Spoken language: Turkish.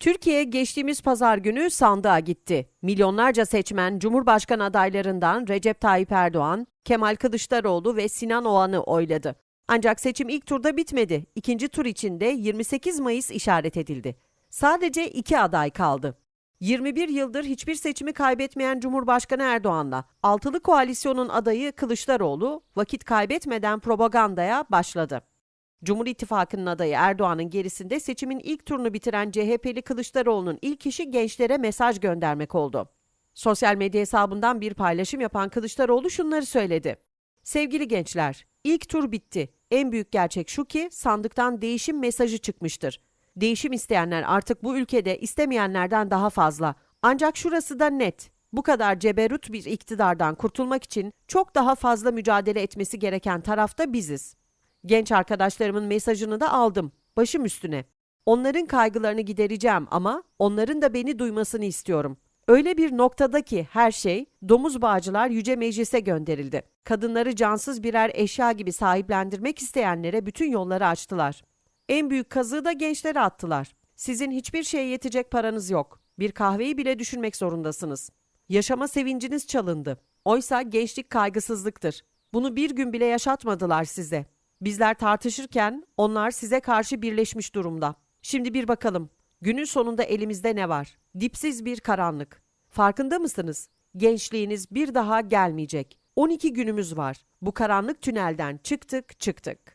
Türkiye geçtiğimiz pazar günü sandığa gitti. Milyonlarca seçmen Cumhurbaşkanı adaylarından Recep Tayyip Erdoğan, Kemal Kılıçdaroğlu ve Sinan Oğan'ı oyladı. Ancak seçim ilk turda bitmedi. İkinci tur için de 28 Mayıs işaret edildi. Sadece iki aday kaldı. 21 yıldır hiçbir seçimi kaybetmeyen Cumhurbaşkanı Erdoğan'la altılı koalisyonun adayı Kılıçdaroğlu vakit kaybetmeden propagandaya başladı. Cumhur İttifakı'nın adayı Erdoğan'ın gerisinde seçimin ilk turunu bitiren CHP'li Kılıçdaroğlu'nun ilk işi gençlere mesaj göndermek oldu. Sosyal medya hesabından bir paylaşım yapan Kılıçdaroğlu şunları söyledi. Sevgili gençler, ilk tur bitti. En büyük gerçek şu ki sandıktan değişim mesajı çıkmıştır. Değişim isteyenler artık bu ülkede istemeyenlerden daha fazla. Ancak şurası da net. Bu kadar ceberut bir iktidardan kurtulmak için çok daha fazla mücadele etmesi gereken tarafta biziz. Genç arkadaşlarımın mesajını da aldım. Başım üstüne. Onların kaygılarını gidereceğim ama onların da beni duymasını istiyorum. Öyle bir noktada ki her şey domuz bağcılar yüce meclise gönderildi. Kadınları cansız birer eşya gibi sahiplendirmek isteyenlere bütün yolları açtılar. En büyük kazığı da gençlere attılar. Sizin hiçbir şeye yetecek paranız yok. Bir kahveyi bile düşünmek zorundasınız. Yaşama sevinciniz çalındı. Oysa gençlik kaygısızlıktır. Bunu bir gün bile yaşatmadılar size. Bizler tartışırken onlar size karşı birleşmiş durumda. Şimdi bir bakalım. Günün sonunda elimizde ne var? Dipsiz bir karanlık. Farkında mısınız? Gençliğiniz bir daha gelmeyecek. 12 günümüz var. Bu karanlık tünelden çıktık çıktık.